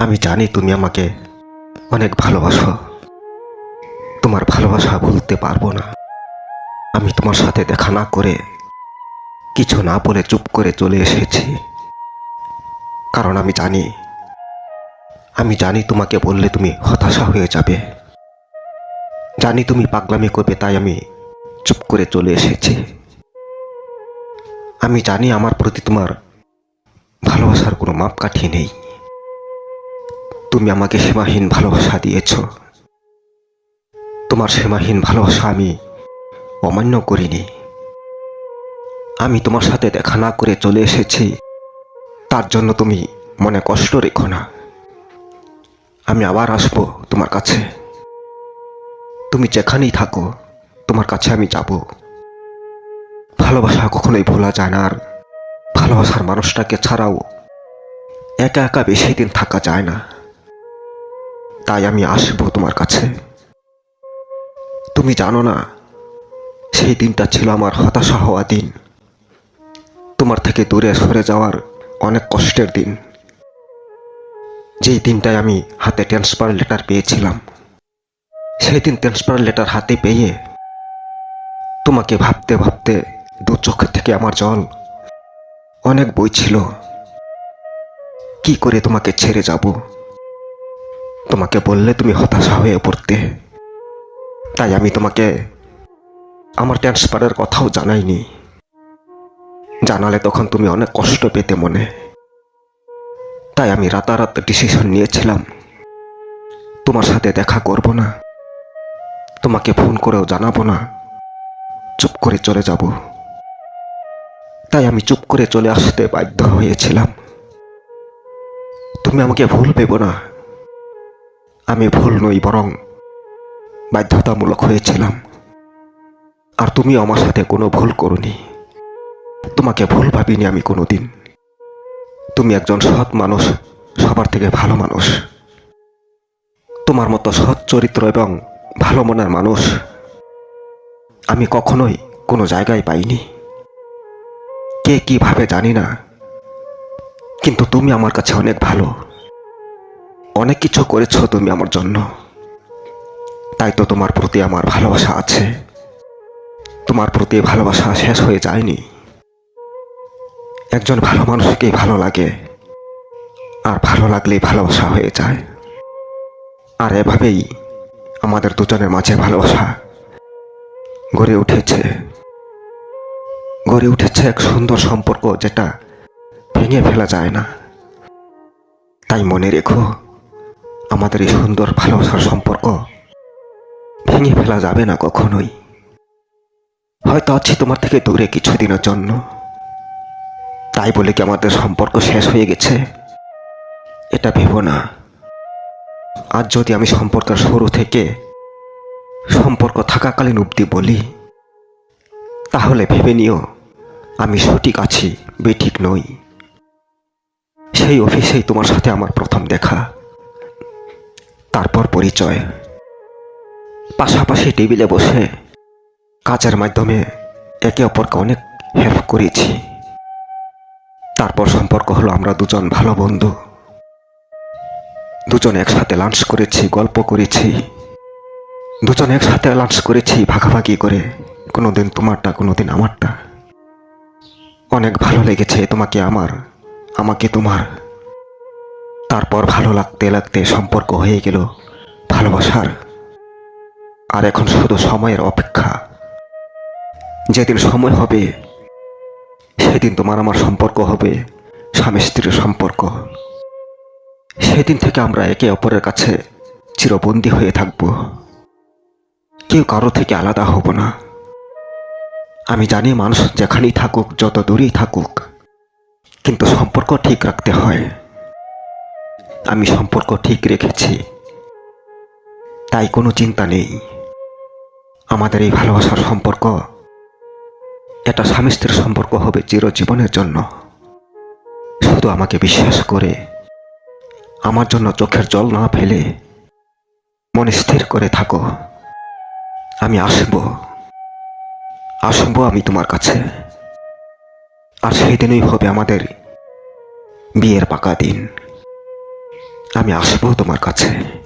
আমি জানি তুমি আমাকে অনেক ভালোবাসো। তোমার ভালোবাসা বলতে পারব না। আমি তোমার সাথে দেখা না করে কিছু না বলে চুপ করে চলে এসেছি। কারণ আমি জানি আমি জানি তোমাকে বললে তুমি হতাশা হয়ে যাবে। জানি তুমি পাগলামি করবে, তাই আমি চুপ করে চলে এসেছি। আমি জানি আমার প্রতি তোমার ভালোবাসার কোনো মাপকাঠি নেই। তুমি আমাকে সীমাহীন ভালোবাসা দিয়েছ। তোমার সীমাহীন ভালোবাসা আমি অমান্য করিনি। আমি তোমার সাথে দেখা না করে চলে এসেছি। তার জন্য তুমি মনে কষ্ট রেখো না। আমি আবার আসব তোমার কাছে। তুমি যেখানেই থাকো, তোমার কাছে আমি যাব। ভালোবাসা কখনোই ভোলা যায় না আর ভালোবাসার মানুষটাকে ছাড়াও একা একা বেশি দিন থাকা যায় না। তাই আমি আসব তোমার কাছে। তুমি জানো না, সেই দিনটা ছিল আমার হতাশা হওয়া দিন। তোমার থেকে দূরে সরে যাওয়ার অনেক কষ্টের দিন। যেই দিনটায় আমি হাতে ট্রান্সফার লেটার পেয়েছিলাম, সেই দিন ট্রান্সফার লেটার হাতে পেয়ে তোমাকে ভাবতে ভাবতে দু চোখ থেকে আমার জল অনেক বই ছিল কি করে তোমাকে ছেড়ে যাব? তোমাকে বললে তুমি হতাশা হয়ে পড়তে। তাই আমি তোমাকে আমার ট্রান্সফারের কথাও জানাইনি। জানালে তখন তুমি অনেক কষ্ট পেতে মনে। তাই আমি রাতারাত ডিসিশন নিয়েছিলাম। তোমার সাথে দেখা করব না। তোমাকে ফোন করেও জানাব না। চুপ করে চলে যাব। তাই আমি চুপ করে চলে আসতে বাধ্য হয়েছিলাম। তুমি আমাকে ভুল ভেবো না। আমি ভুল নই, বরং বাধ্যতামূলক হয়েছিলাম। আর তুমি আমার সাথে কোনো ভুল করনি। তোমাকে ভুল ভাবিনি আমি কোনোদিন। তুমি একজন সৎ মানুষ, সবার থেকে ভালো মানুষ। তোমার মতো সৎ চরিত্র এবং ভালো মনের মানুষ আমি কখনোই কোনো জায়গায় পাইনি। কে কি ভাবে জানি না, কিন্তু তুমি আমার কাছে অনেক ভালো। অনেক কিছু করেছ তুমি আমার জন্য। তাই তো তোমার প্রতি আমার ভালোবাসা আছে। তোমার প্রতি ভালোবাসা শেষ হয়ে যায়নি। একজন ভালো মানুষকেই ভালো লাগে। আর ভালো লাগলেই ভালোবাসা হয়ে যায়। আর এভাবেই আমাদের দুজনের মাঝে ভালোবাসা গড়ে উঠেছে। গড়ে উঠেছে এক সুন্দর সম্পর্ক যেটা ভেঙে ফেলা যায় না। তাই মনে রেখো আমাদের এই সুন্দর ভালোবাসার সম্পর্ক ভেঙে ফেলা যাবে না কখনোই। হয়তো আছি তোমার থেকে দূরে কিছুদিনের জন্য। তাই বলে কি আমাদের সম্পর্ক শেষ হয়ে গেছে? এটা ভেবো না। আজ যদি আমি সম্পর্কের শুরু থেকে সম্পর্ক থাকাকালীন অবধি বলি, তাহলে ভেবে নিও, আমি সঠিক আছি বেঠিক নই। সেই অফিসেই তোমার সাথে আমার প্রথম দেখা। তারপর পরিচয়। পাশাপাশি টেবিলে বসে কাজের মাধ্যমে একে অপরকে অনেক হেল্প করেছি। তারপর সম্পর্ক হলো আমরা দুজন ভালো বন্ধু। দুজন একসাথে লাঞ্চ করেছি, গল্প করেছি। দুজন একসাথে লাঞ্চ করেছি, ভাগাভাগি করে কোনো দিন তোমারটা কোনো দিন আমারটা। অনেক ভালো লেগেছে, তোমাকে আমার, আমাকে তোমার। তারপর ভালো লাগতে লাগতে সম্পর্ক হয়ে গেল ভালোবাসার। আর এখন শুধু সময়ের অপেক্ষা। যেদিন সময় হবে, সেদিন তোমার আমার সম্পর্ক হবে, স্বামী স্ত্রীর সম্পর্ক। সেদিন থেকে আমরা একে অপরের কাছে চিরবন্দী হয়ে থাকব। কেউ কারও থেকে আলাদা হব না। আমি জানি মানুষ যেখানেই থাকুক, যত দূরেই থাকুক, কিন্তু সম্পর্ক ঠিক রাখতে হয়। আমি সম্পর্ক ঠিক রেখেছি। তাই কোনো চিন্তা নেই। আমাদের এই ভালোবাসার সম্পর্ক, এটা স্বামী স্ত্রীর সম্পর্ক হবে চিরজীবনের জন্য। শুধু আমাকে বিশ্বাস করে, আমার জন্য চোখের জল না ফেলে মনে স্থির করে থাকো। আমি আসব। আসব আমি তোমার কাছে। আর সেই দিনই হবে আমাদের বিয়ের পাকা দিন। আমি আসব তোমার কাছে।